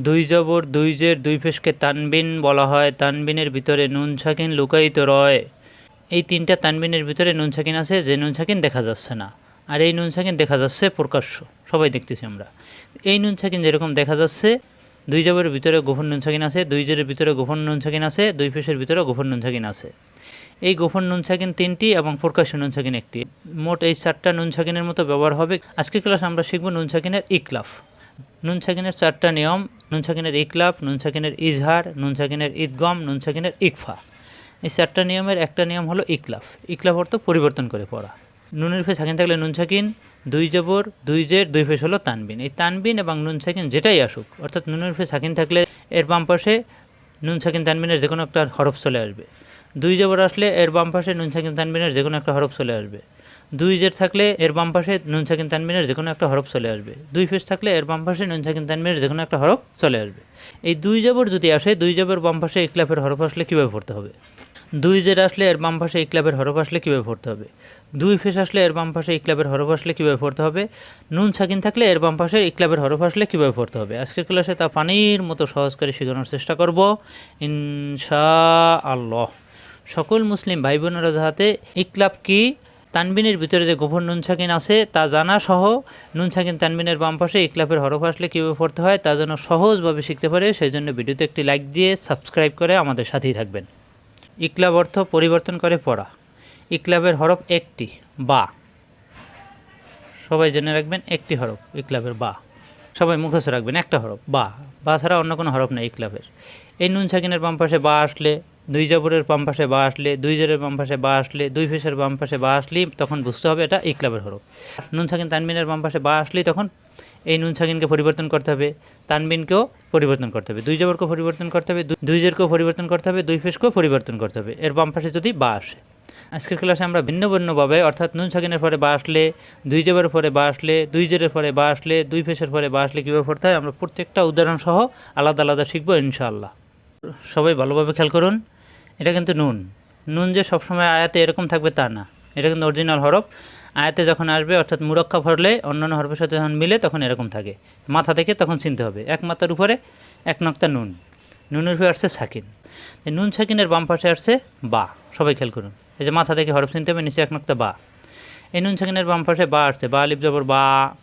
দুই জবর দুই জের দুই ফেসকে তানবিন বলা হয় তানবিনের ভিতরে নুন ছাকিন লুকায়িত রয় এই তিনটা তানবিনের ভিতরে নুন সাকিন আছে যে নুন সাকিন দেখা যাচ্ছে না আর এই নুন সাকিন দেখা যাচ্ছে প্রকাশ্য সবাই দেখতেছি আমরা এই নুন ছাকিন যেরকম দেখা যাচ্ছে দুই জবরের ভিতরে গোপন নুন সাকিন আছে দুই জের ভিতরে গোপন নুন সাকিন আছে দুই ফেসের ভিতরে গোপন নুন সাকিন আছে এই গোপন নুন সাকিন তিনটি এবং প্রকাশ্য নুন ছাকিন একটি মোট এই চারটা নুন ছাকিনের মতো ব্যবহার হবে আজকে ক্লাস আমরা শিখব নুন সাকিনের ইকলাফ নুন সাকিনের চারটা নিয়ম নুন সাকিনের ইকলাফ নুন সাকিনের ইজহার নুন সাকিনের ঈদগম নুন সাকিনের ইকফা। এই চারটা নিয়মের একটা নিয়ম হলো ইকলাফ ইকলাফ অর্থ পরিবর্তন করে পড়া। নুনের ফে সাকিন থাকলে নুন সাকিন দুই জবর, দুই জের, দুই ফেস হলো তানবিন। এই তানবিন এবং নুন সাকিন যেটাই আসুক, অর্থাৎ নুনের ফে সাকিন থাকলে এর বাম পাশে নুন সাকিন তানবিনের যে কোনো একটা হরফ চলে আসবে। দুই জবর আসলে এর বাম পাশে নুন সাকিন তানবিনের যে কোনো একটা হরফ চলে আসবে। দুই জের থাকলে এর বাম পাশে নুন, সাকিন তানবিনের যে কোনো একটা হরফ চলে আসবে। দুই ফেস থাকলে এর বাম পাশে নুন, সাকিন তানবিনের যে কোনো একটা হরফ চলে আসবে। এই দুই জবর যদি আসে, দুই জবর বাম পাশে ইকলাফের হরফ আসলে কীভাবে পড়তে হবে? দুই জের আসলে এর বাম পাশে ইকলাবের হরফ আসলে কীভাবে পড়তে হবে? দুই ফেস আসলে এর বাম পাশে ইকলাবের হরফ আসলে কীভাবে পড়তে হবে? নুন, সাকিন থাকলে এর বাম পাশে ইকলাবের হরফ আসলে কীভাবে পড়তে হবে? আজকের ক্লাসে তা পানির মতো সহজ করে শেখানোর চেষ্টা করব। ইনশা আল্লাহ সকল মুসলিম ভাই বোনেরা যাহাতে ইকলাব কি তানবিনের ভিতরে যে গোপন নুন সাকিন আছে, তা জানা সহ নুন তানবিনের বাম পাশে ইকলাফের হরফ আসলে কীভাবে পড়তে হয় তা যেন সহজভাবে শিখতে পারে সেই জন্য ভিডিওতে একটি লাইক দিয়ে সাবস্ক্রাইব করে আমাদের সাথেই থাকবেন। ইকলাব অর্থ পরিবর্তন করে পড়া। ইকলাবের হরফ একটি, বা। সবাই জেনে রাখবেন, একটি হরফ, ইকলাবের বা। সবাই মুখস্থ রাখবেন, একটা হরফ, বা। বা ছাড়া অন্য কোনো হরফ নেই ইকলাবের। এই নুন সাকিনের বাম পাশে বা আসলে দুই জবরের বাম পাশে বা আসলে, দুই জেরের বাম পাশে বা আসলে, দুই ফেসের বাম পাশে বা আসলেই তখন বুঝতে হবে এটা ইকলাবের হরফ। নুন সাকিন তানবিনের বাম পাশে বা আসলেই তখন এই নুন সাকিনকে পরিবর্তন করতে হবে, তানবিনকেও পরিবর্তন করতে হবে, দুই জবরকেও পরিবর্তন করতে হবে, দুই- জেরকেও পরিবর্তন করতে হবে, দুই ফেসকেও পরিবর্তন করতে হবে, এর বাম পাশে যদি বা আসে। আজকের ক্লাসে আমরা ভিন্ন ভিন্নভাবে, অর্থাৎ নুন সাকিনের পরে বা আসলে, দুই জবের পরে বা আসলে, দুই জেরের পরে বা আসলে, দুই ফেসের পরে বা আসলে কীভাবে পড়তে হয়, আমরা প্রত্যেকটা উদাহরণ সহ আলাদা আলাদা শিখব ইনশাআল্লাহ। সবাই ভালোভাবে খেয়াল করুন। এটা কিন্তু নুন। নুন যে সবসময় আয়াতে এরকম থাকবে তা না। এটা কিন্তু অরিজিনাল হরফ। আয়াতে যখন আসবে, অর্থাৎ মুরক্কাব ভরলে অন্যান্য হরফের সাথে যখন মিলে, তখন এরকম থাকে। মাথা থেকে তখন চিনতে হবে। এক মাথার উপরে এক নক্তা নুন। নুনের উপরে আসছে সাকিন। নুন সাকিনের বাম পাশে আসছে বা। সবাই খেয়াল করুন। এই যে মাথা থেকে হরফ চিনতে হবে, নিচে এক নক্তা বা। এই নুন সাকিনের বাম পাশে বা আসছে। বা আলিফ জবর বা।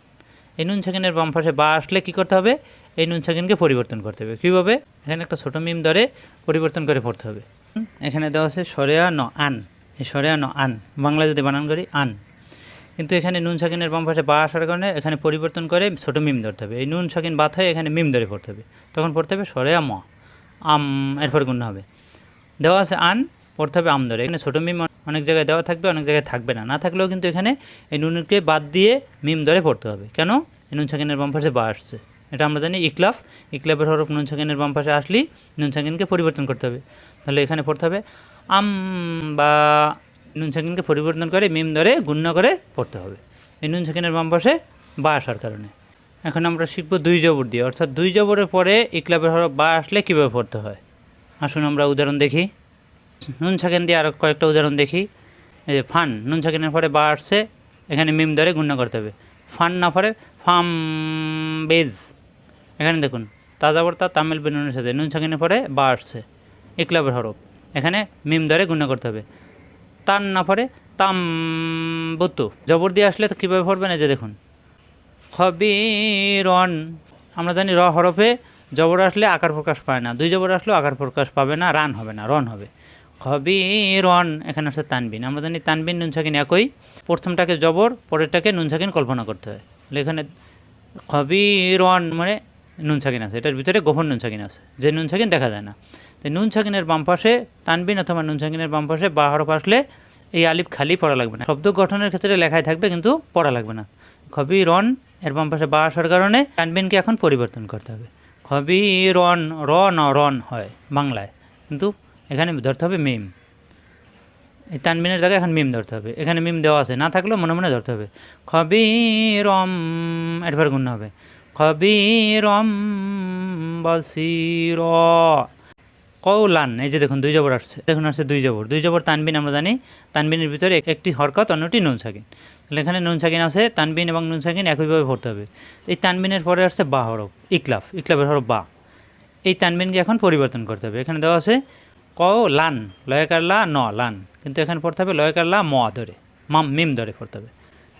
এই নুন সাকিনের বাম পাশে বা আসলে কী করতে হবে? এই নুন সাকিনকে পরিবর্তন করতে হবে। কীভাবে? এখানে একটা ছোটো মিম ধরে পরিবর্তন করে পড়তে হবে। এখানে দেওয়া আছে সরেয়া ন আন। এই সরেয়া ন আন। বাংলা যদি বানান করি, আন। কিন্তু এখানে নুন সাকিনের বাম পাশে বা আসার কারণে এখানে পরিবর্তন করে ছোটো মিম ধরতে হবে। এই নুন, সাকিন বাত হয়ে এখানে মিম ধরে পড়তে হবে। তখন পড়তে হবে সরেয়া ম। আম, এরপর গুণ হবে। দেওয়া আছে আন, পড়তে হবে আম ধরে। এখানে ছোটো মিম অনেক জায়গায় দেওয়া থাকবে, অনেক জায়গায় থাকবে না। না থাকলেও কিন্তু এখানে এই নুনকে বাদ দিয়ে মিম ধরে পড়তে হবে। কেন? এই নুন সাকিনের বাম পাশে বা আসছে। এটা আমরা জানি ইকলাফ ইকলাফের হরফ নুন সাকিনের বাম পাশে আসলেই নুন সাকিনকে পরিবর্তন করতে হবে। তাহলে এখানে পড়তে হবে আম বা নুন সাকিনকে পরিবর্তন করে মিম ধরে গুণ্য করে পড়তে হবে। এই নুন সাকিনের বাম পাশে বা আসার কারণে। এখন আমরা শিখব দুই জবর দিয়ে। অর্থাৎ দুই জবরের পরে ইকলাবের হরফ বা আসলে কীভাবে পড়তে হয়? আসুন আমরা উদাহরণ দেখি। নুন সাকিন দিয়ে আরও কয়েকটা উদাহরণ দেখি। এই যে ফান, নুন সাকিনের পরে বা আসছে, এখানে মিম ধরে গুণ্য করতে হবে। ফান না পরে ফাম বেজ। এখানে দেখুন তাজা বর্তা তামিল বেনুনের সাথে নুন সাকিনের পরে বা আসছে। ইকলাবের হরফ। এখানে মিম ধরে গুণ্য করতে হবে। তান না পরে তাম বুতু জবর দিয়ে আসলে তো কীভাবে পড়বেন? এই যে দেখুন। খবিরন। আমরা জানি র হরফে জবর আসলে আকার প্রকাশ পায় না। দুই জবর আসলেও আকার প্রকাশ পাবে না, রান হবে না, রন হবে। খবিরন। এখানে আসছে তানবিন। আমরা জানি তানবিন, নুন সাকিন একই। প্রথমটাকে জবর, পরেরটাকে নুন সাকিন কল্পনা করতে হয়। এখানে খবিরন মানে নুন সাকিন আছে, এটার ভিতরে গোপন নুন সাকিন আছে, যে নুন সাকিন দেখা যায় না। তো নুন সাকিনের বাম পাশে তানবিন অথবা নুন সাকিনের বাম পাশে বা হরফ আসলে এই আলিফ খালি পড়া লাগবে না। শব্দ গঠনের ক্ষেত্রে লেখায় থাকবে কিন্তু পড়া লাগবে না। খবি রন এর বাম পাশে বা আসার কারণে তানবিনকে এখন পরিবর্তন করতে হবে। খবি রন র ন রন হয় বাংলায়, কিন্তু এখানে ধরতে হবে মিম। এই তানবিনের জায়গায় এখন মিম ধরতে হবে। এখানে মিম দেওয়া আছে, না থাকলেও মনে মনে ধরতে হবে। খবি রম এরপর গুণ হবে। খবি রম বসির। কৌলান এই যে দেখুন, দুই জবর আসছে। দেখুন, আসছে দুই জবর। দুই জবর তানবিন আমরা জানি, তানবিনের ভিতরে একটি হরকত, অন্যটি নুন সাকিন। তাহলে এখানে নুন সাকিন আছে, তানবিন এবং নুন সাকিন একইভাবে পড়তে হবে। এই তানবিনের পরে আসছে বা হরফ, ইকলাফ। ইকলাফের হরফ বা। এই তানবিনকে এখন পরিবর্তন করতে হবে। এখানে দেওয়া আছে ক লান লয়কার লা ন, লান। কিন্তু এখানে পড়তে হবে লয়কার লা ম ধরে। মাম, মিম ধরে পড়তে হবে।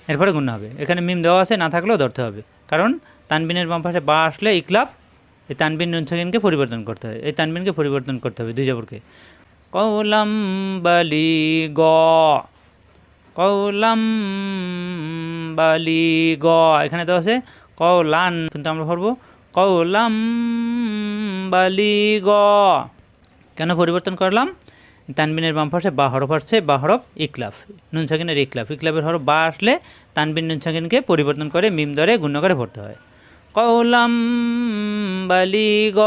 এরপরে গুণ হবে। এখানে মিম দেওয়া আছে, না থাকলেও ধরতে হবে। কারণ তানবিনের বাম বা আসলে ইকলাফ এই তানবিন নুন সাকিনকে পরিবর্তন করতে হবে এই তানবিনকে পরিবর্তন করতে হবে দুই জবরকে। কৌলাম বালি গ। কৌলাম বালি গ। এখানে তো আছে কৌলান কিন্তু আমরা পড়ব কৌলাম বালি গ। কেন পরিবর্তন করলাম? তানবিনের বাম পাশে বা হরফ আসছে, বা হরফ ইকলাফ নুন সাকিনের ইকলাফ ইকলাফের হরফ বা আসলে তানবিন নুন সাকিনকে পরিবর্তন করে মিম দরে গুণ্য করে পড়তে হয়। কৌলাম বালি গ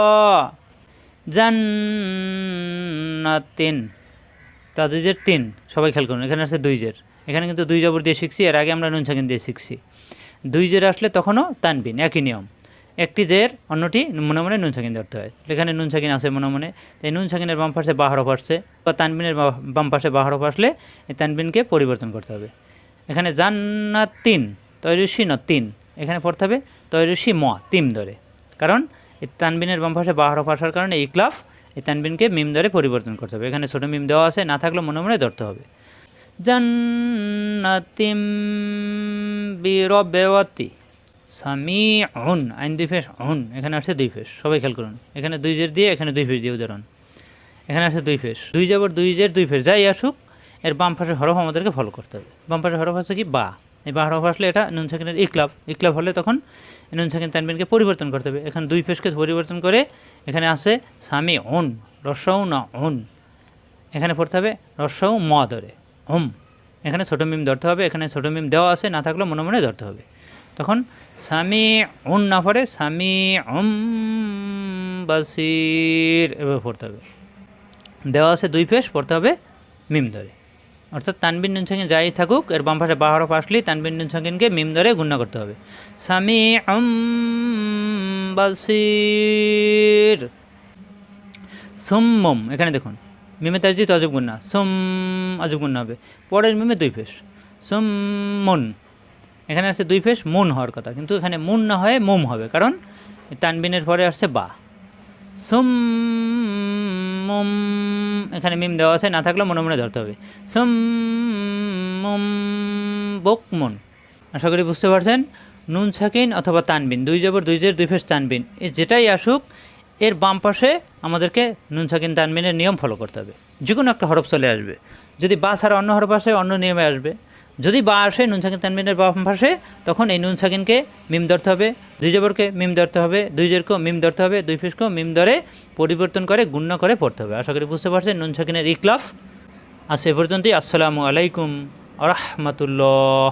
জান্নাতিন। তা দুইজের তিন, সবাই খেয়াল করুন, এখানে আছে দুই জের এখানে কিন্তু দুই জবর দিয়ে শিখছি, এর আগে আমরা নুন সাকিন দিয়ে শিখছি। দুই জের আসলে তখনও তানবিন, একই নিয়ম। একটি জের, অন্যটি মনে মনে নুন সাকিন ধরতে হয়। এখানে নুন সাকিন আছে মনে মনে, তাই নুন সাকিনের বাম পাশে বা হরফ আসছে, বা তানবিনের বাম পাশে বা হরফ আসলে এই তানবিনকে পরিবর্তন করতে হবে। এখানে জান্নাত তিন তৈরি ন তিন এখানে পড়তে হবে তৈরুসি ম, তিম ধরে। কারণ এই তানবিনের বাম পাশে বাহরফ আসার কারণে ইকলাফ, এই তানবিনকে মিম ধরে পরিবর্তন করতে হবে। এখানে ছোটো মিম দেওয়া আছে, না থাকলে মনে মনে ধরতে হবে। জান্নাতিম বিরবেওয়াতি সামি অন আইন দুই ফেস অন এখানে আসছে দুই ফেস, সবাই খেয়াল করুন। এখানে দুই জের দিয়ে, এখানে দুই ফেস দিয়ে উদাহরণ। এখানে আসছে দুই ফেস, দুই যাবর দুই জের, দুই ফেস, যাই আসুক, এর বাম পাশের হরফ আমাদেরকে ফলো করতে হবে। বাম পাশের হরফ আছে কি? বা। এই বা হরফ আসলে এটা নুন সাকিনের ইকলাফ ইকলাফ হলে তখন নুন সাকিন তানবিনকে পরিবর্তন করতে হবে। এখানে দুই ফেসকে পরিবর্তন করে এখানে আছে সামি অন রসৌ না অন এখানে পড়তে হবে রসৌ ম ধরে হুম এখানে ছোটো মিম ধরতে হবে, এখানে ছোটো মিম দেওয়া আছে, না থাকলেও মনে মনে ধরতে হবে। তখন সামি উন না পড়ে স্বামী উম বাসির, এভাবে পড়তে হবে। দেওয়া আছে দুই ফেস পড়তে হবে মিম ধরে। অর্থাৎ তানবিন নুন সাকিন যাই থাকুক, এর বাম পাশে বাহার আসলেই তানবিন নুন মিম ধরে গুণা করতে হবে। সামি বাসির। সুম্মম, এখানে দেখুন, মিমে তাজি তো অজব গুন্না সুম অজব গুন্না হবে। পরের মিমে দুই ফেস। সুম্মুন, এখানে আসছে দুই ফেস, মুন হওয়ার কথা, কিন্তু এখানে মুন না হয়ে মুম হবে, কারণ তানবিনের পরে আসছে বা। সুম মুম এখানে মিম দেওয়া আছে, না থাকলে মনে মনে ধরতে হবে। সুম, মুম, বকমুন। আশা করি বুঝতে পারছেন? নুন সাকিন অথবা তানবিন, দুই জবর, দুই জের, দুই ফেস তানবিন। এ যেটাই আসুক, এর বাম পাশে আমাদেরকে নুন সাকিন তানবিনের নিয়ম ফলো করতে হবে। যে কোনো একটা হরফ চলে আসবে। যদি বা ছাড়া অন্য হরফ আসে, অন্য নিয়মে আসবে। যদি বা আসে, নুন সাকিন তানবিনের বাম পাশে, তখন এই নুন সাকিনকে মিম ধরতে হবে। দুই জবরকে মিম ধরতে হবে, দুই জেরকেও মিম ধরতে হবে, দুই ফিসকেও মিম ধরে পরিবর্তন করে, গুণ্য করে পড়তে হবে। আশা করি বুঝতে পারছেন নুন সাকিনের ইকলাফ আর সে পর্যন্তই, আসসালামু আলাইকুম আ রহমতুল্লাহ।